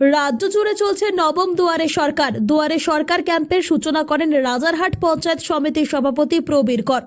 রাজ্য জুড়ে চলছে নবম দুয়ারে সরকার। দুয়ারে সরকার ক্যাম্পের সূচনা করেন রাজারহাট পঞ্চায়েত সমিতির সভাপতি প্রবীর কর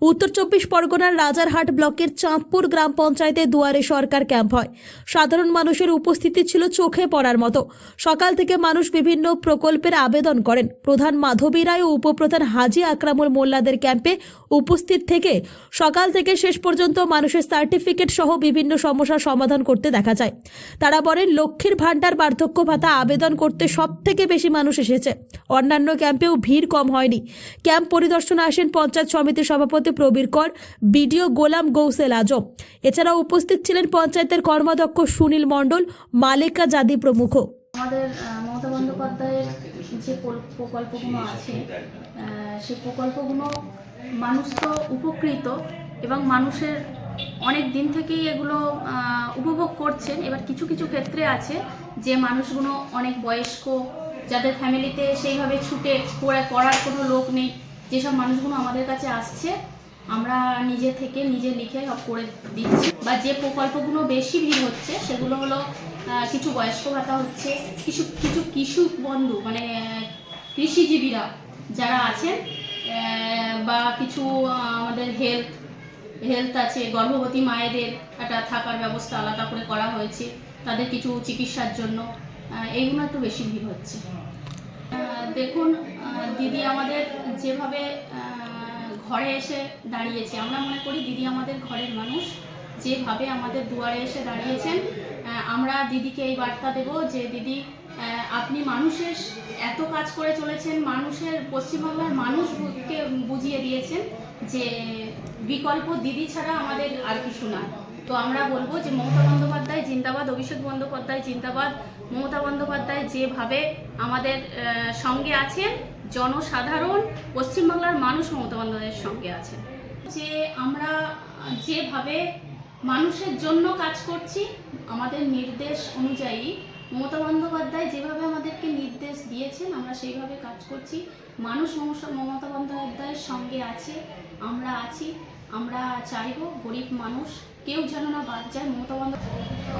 উত্তর চব্বিশ পরগনার রাজারহাট ব্লকের চাঁদপুর গ্রাম পঞ্চায়েতে দুয়ারে সরকার ক্যাম্প হয়। সাধারণ মানুষের উপস্থিতি ছিল চোখে পড়ার মতো। সকাল থেকে মানুষ বিভিন্ন প্রকল্পের আবেদন করেন। প্রধান মাধবী রায় ও উপপ্রধান হাজি আকরামুল মোল্লাদের ক্যাম্পে উপস্থিত থেকে সকাল থেকে শেষ পর্যন্ত মানুষের সার্টিফিকেট সহ বিভিন্ন সমস্যার সমাধান করতে দেখা যায়। তারা বলেন, লক্ষ্মীর ভাণ্ডার বার্ধক্য ভাতা আবেদন করতে সব থেকে বেশি মানুষ এসেছে। অন্যান্য ক্যাম্পেও ভিড় কম হয়নি। ক্যাম্প পরিদর্শনে আসেন পঞ্চায়েত সমিতির সভাপতি প্রবীর কর, বিডিও গোলাম গৌসেল আজম। এছাড়াও উপস্থিত ছিলেন পঞ্চায়েতের কর্মাধ্যক্ষ সুনীল মণ্ডল, মালেকা জাদি প্রমুখ। আমাদের মমতা বন্দ্যোপাধ্যায়ের যে প্রকল্পগুলো আছে সেই প্রকল্পগুলো মানুষ তো উপকৃত এবং মানুষের অনেক দিন থেকেই এগুলো উপভোগ করছেন। এবার কিছু কিছু ক্ষেত্রে আছে যে মানুষগুলো অনেক বয়স্ক, যাদের ফ্যামিলিতে সেইভাবে ছুটে করে করার কোনো লোক নেই। যেসব মানুষগুলো আমাদের কাছে আসছে, আমরা নিজে থেকে নিজে লিখে সব করে দিচ্ছি। বা যে প্রকল্পগুলো বেশি ভিড় হচ্ছে, সেগুলো হলো কিছু বয়স্ক ভাতা হচ্ছে, কিছু কিছু কৃষক বন্ধু মানে কৃষিজীবীরা যারা আছেন বা কিছু আমাদের হেলথ হেলথ আছে, গর্ভবতী মায়েদের একটা থাকার ব্যবস্থা আলাদা করে করা হয়েছে, তাদের কিছু চিকিৎসার জন্য এইগুলো একটু বেশি ভিড় হচ্ছে। দেখুন দিদি আমাদের যেভাবে ঘরে এসে দাঁড়িয়েছে, আমরা মনে করি দিদি আমাদের ঘরের মানুষ, যেভাবে আমাদের দুয়ারে এসে দাঁড়িয়েছেন আমরা দিদিকে এই বার্তা দেব যে, দিদি আপনি মানুষের এত কাজ করে চলেছেন, মানুষের পশ্চিমবাংলার মানুষকে বুঝিয়ে দিয়েছেন যে, বিকল্প দিদি ছাড়া আমাদের আর কিছু নয় তো আমরা বলব যে মমতা বন্দ্যোপাধ্যায় জিন্দাবাদ, অভিষেক বন্দ্যোপাধ্যায় জিন্দাবাদ। মমতা বন্দ্যোপাধ্যায় যেভাবে আমাদের সঙ্গে আছেন, জনসাধারণ, পশ্চিমবাংলার মানুষ মমতা বন্দ্যোপাধ্যায়ের সঙ্গে আছেন। যে আমরা যেভাবে মানুষের জন্য কাজ করছি, আমাদের নির্দেশ অনুযায়ী মমতা বন্দ্যোপাধ্যায় যেভাবে আমাদেরকে নির্দেশ দিয়েছেন, আমরা সেইভাবে কাজ করছি। মানুষ মমতা- মমতা বন্দ্যোপাধ্যায়ের সঙ্গে আছে, আমরা আছি। আমরা চাইব গরিব মানুষ কেউ যেন না বাদ যায় মমতা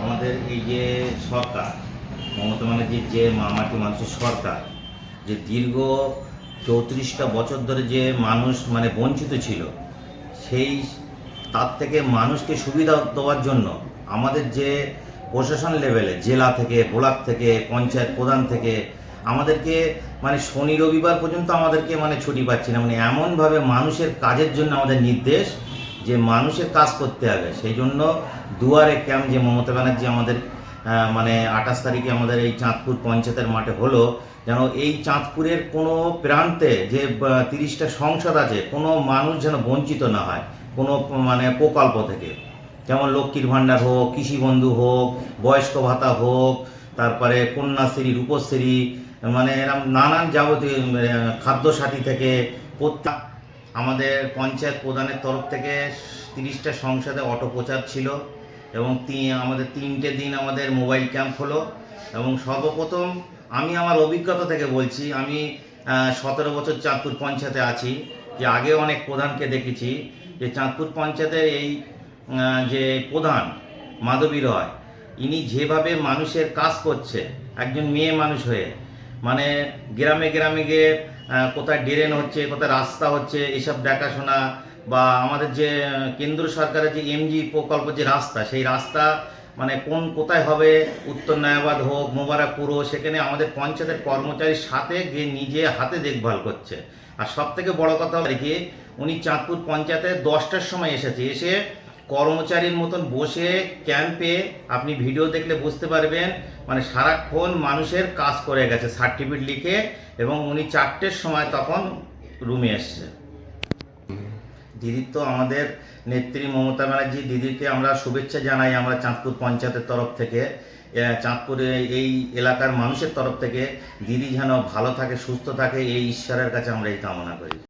আমাদের এই যে সরকার, মমতা ব্যানার্জির যে মামাটি মানুষের সরকার, যে দীর্ঘ চৌত্রিশটা বছর ধরে যে মানুষ মানে বঞ্চিত ছিল, সেই তার থেকে মানুষকে সুবিধা দেওয়ার জন্য আমাদের যে প্রশাসন লেভেলে জেলা থেকে, ব্লক থেকে, পঞ্চায়েত প্রধান থেকে আমাদেরকে মানে শনি রবিবার পর্যন্ত আমাদেরকে মানে ছুটি পাচ্ছি না। মানে এমনভাবে মানুষের কাজের জন্য আমাদের নির্দেশ যে মানুষের কাজ করতে হবে। সেই জন্য দুয়ারে ক্যাম্প যে মমতা ব্যানার্জি আমাদের মানে আঠাশ তারিখে আমাদের এই চাঁদপুর পঞ্চায়েতের মাঠে হলো, যেন এই চাঁদপুরের কোনো প্রান্তে যে তিরিশটা সংসদ আছে, কোনো মানুষ যেন বঞ্চিত না হয়, কোনো মানে প্রকল্প থেকে। যেমন লক্ষ্মীর ভাণ্ডার হোক, কৃষি বন্ধু হোক, বয়স্ক ভাতা হোক, তারপরে কন্যাশ্রী, রূপশ্রী মানে এরকম নানান যাবতীয় খাদ্য সাথী থেকে প্রত্যেক আমাদের পঞ্চায়েত প্রধানের তরফ থেকে তিরিশটা সংসদে অটো প্রচার ছিল এবং আমাদের তিনটে দিন আমাদের মোবাইল ক্যাম্প হলো এবং সর্বপ্রথম আমি আমার অভিজ্ঞতা থেকে বলছি, আমি সতেরো বছর চাঁদপুর পঞ্চায়েতে আছি, যে আগে অনেক প্রধানকে দেখেছি, যে চাঁদপুর পঞ্চায়েতের এই যে প্রধান মাধবী রয়, ইনি যেভাবে মানুষের কাজ করছে, একজন মেয়ে মানুষ হয়ে মানে গ্রামে গ্রামে গিয়ে কোথায় ড্রেন হচ্ছে, কোথায় রাস্তা হচ্ছে, এসব দেখাশোনা বা আমাদের যে, কেন্দ্র সরকারের যে এমজি প্রকল্প যে রাস্তা, সেই রাস্তা মানে কোন কোথায় হবে, উত্তর নয়াবাদ হোক, মোবারকপুর হোক, সেখানে আমাদের পঞ্চায়েতের কর্মচারীর সাথে গিয়ে নিজে হাতে দেখভাল করছে। আর সব থেকে বড় কথা হলো কি উনি চাঁদপুর পঞ্চায়েতে দশটার সময় এসেছে, এসে কর্মচারীর মতন বসে ক্যাম্পে আপনি ভিডিও দেখলে বুঝতে পারবেন মানে সারাক্ষণ মানুষের কাজ করে গেছে সার্টিফিকেট লিখে এবং উনি চারটের সময় তখন রুমে এসছে। দিদির তো আমাদের নেত্রী মমতা ব্যানার্জি দিদিকে আমরা শুভেচ্ছা জানাই, আমরা চাঁদপুর পঞ্চায়েতের তরফ থেকে। চাঁদপুরে এই এলাকার মানুষের তরফ থেকে দিদি যেন ভালো থাকে, সুস্থ থাকে, এই ঈশ্বরের কাছে আমরা এই কামনা করি।